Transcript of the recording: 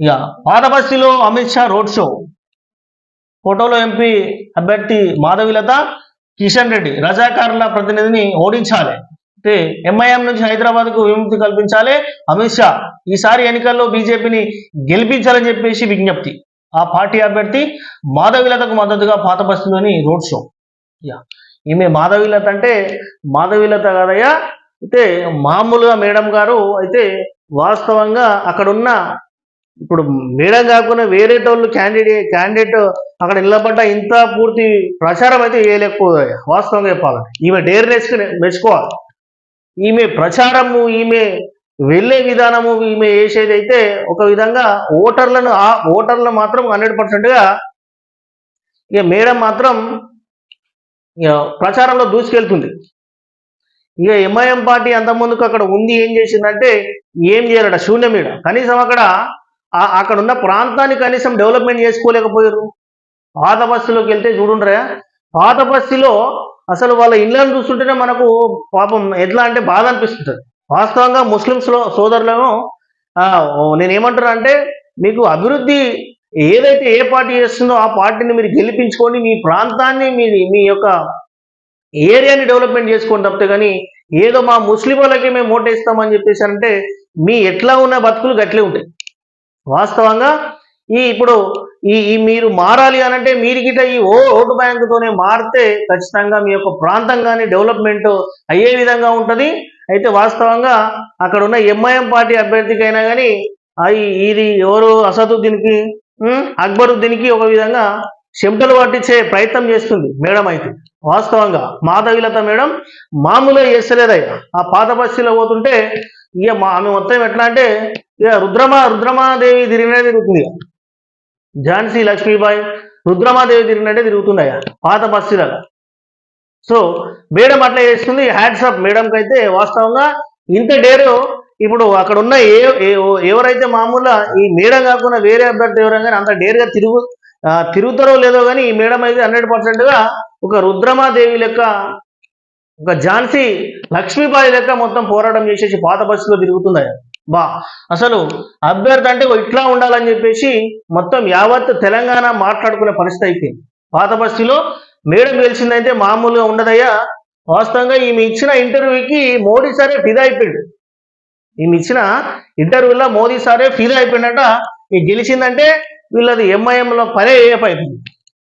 ఇక పాతబస్తీలో Amit Shah road show. ఫోటోలో ఎంపీ అభ్యర్థి మాధవిలత కిషన్ రెడ్డి రజాకారుల ప్రతినిధిని ఓడించాలి. అంటే ఎంఐఎం నుంచి హైదరాబాద్కు విముక్తి కల్పించాలి అమిత్ షా. ఈసారి ఎన్నికల్లో బీజేపీని గెలిపించాలని చెప్పేసి విజ్ఞప్తి. ఆ పార్టీ అభ్యర్థి మాధవిలతకు మద్దతుగా పాతబస్తిలోని రోడ్ షో. యా ఈమె మాధవిలత అంటే మాధవిలత కాదయ్యా. అయితే మామూలుగా మేడం గారు అయితే వాస్తవంగా అక్కడున్న ఇప్పుడు మేడం కాకుండా వేరే టోళ్ళు క్యాండిడేట్ క్యాండిడేట్ అక్కడ నిలబడ్డ ఇంత పూర్తి ప్రచారం అయితే చేయలేకపోయాయి. వాస్తవంగా చెప్పాలి ఈమె డేర్ నేర్చుకుని మెచ్చుకోవాలి. ఈమె ప్రచారము ఈమె వెళ్ళే విధానము ఈమె వేసేదైతే ఒక విధంగా ఓటర్లను ఆ ఓటర్లు మాత్రం హండ్రెడ్ పర్సెంట్గా ఇక మేడం మాత్రం ఇక ప్రచారంలో దూసుకెళ్తుంది. ఇక ఎంఐఎం పార్టీ అంత ముందుకు అక్కడ ఉంది ఏం చేసిందంటే ఏం చేయాలట శూన్యమీడ కనీసం అక్కడ అక్కడ ఉన్న ప్రాంతాన్ని కనీసం డెవలప్మెంట్ చేసుకోలేకపోయారు. పాత బస్సులోకి వెళ్తే చూడుండ్రా పాత బస్సులో అసలు వాళ్ళ ఇళ్ళని చూస్తుంటేనే మనకు పాపం ఎట్లా అంటే బాధ అనిపిస్తుంటుంది. వాస్తవంగా ముస్లింస్లో సోదరులను నేనేమంటున్నా నేను అంటే మీకు అభివృద్ధి ఏదైతే ఏ పార్టీ చేస్తుందో ఆ పార్టీని మీరు గెలిపించుకొని మీ ప్రాంతాన్ని మీ మీ యొక్క ఏరియాని డెవలప్మెంట్ చేసుకొని తప్పితే కానీ ఏదో మా ముస్లిం వాళ్ళకి మేము ఓటేస్తామని చెప్పేసి అంటే మీ ఎట్లా ఉన్న బతుకులు గట్లే ఉంటాయి. వాస్తవంగా ఈ ఇప్పుడు ఈ ఈ మీరు మారాలి అని అంటే మీరు గిట్ట ఈ ఓ ఓటు బ్యాంకుతోనే మారితే ఖచ్చితంగా మీ యొక్క ప్రాంతం కానీ డెవలప్మెంట్ అయ్యే విధంగా ఉంటుంది. అయితే వాస్తవంగా అక్కడ ఉన్న ఎంఐఎం పార్టీ అభ్యర్థికైనా కానీ ఇది ఎవరు అసదుద్దీన్కి అక్బరుద్దీన్కి ఒక విధంగా చెమటలు పట్టించే ప్రయత్నం చేస్తుంది మేడం అయితే. వాస్తవంగా మాధవిలత మేడం మామూలుగా చేస్తలేదయ్యా. ఆ పాత బస్తీలో పోతుంటే ఇక మా ఆమె మొత్తం ఎట్లా అంటే ఇక రుద్రమా రుద్రమాదేవి తిరిగినే తిరుగుతుంది ఇక. ఝాన్సీ లక్ష్మీబాయి రుద్రమాదేవి తిరిగినట్టే తిరుగుతున్నాయా పాత బస్తీలలో సో మేడం అట్లా చేస్తుంది హ్యాట్స్ మేడంకి అయితే వాస్తవంగా ఇంత డేరు ఇప్పుడు అక్కడ ఉన్న ఏ ఏ- ఎవరైతే మామూలుగా ఈ మేడం కాకుండా వేరే అభ్యర్థి ఎవరైనా కానీ అంత డేరుగా తిరుగు తిరుగుతారో లేదో కానీ ఈ మేడం అయితే హండ్రెడ్ పర్సెంట్గా ఒక రుద్రమాదేవి లెక్క ఒక ఝాన్సీ లక్ష్మీబాయి లెక్క మొత్తం పోరాటం చేసేసి పాత బస్సులో తిరుగుతున్నాయి. బా అసలు అభ్యర్థి అంటే ఇట్లా ఉండాలని చెప్పేసి మొత్తం యావత్ తెలంగాణ మాట్లాడుకునే పరిస్థితి అయిపోయింది. పాత బస్సులో మేడం గెలిచిందైతే మామూలుగా ఉండదయ్యా. వాస్తవంగా ఈమె ఇచ్చిన ఇంటర్వ్యూకి మోడీ సారే ఫిదా అయిపోయాడు. ఈమె ఇచ్చిన ఇంటర్వ్యూలో మోదీ సారే ఫిదా అయిపోయినట్ట. ఈ గెలిచిందంటే వీళ్ళది ఎంఐఎంలో పనే అయిపోయింది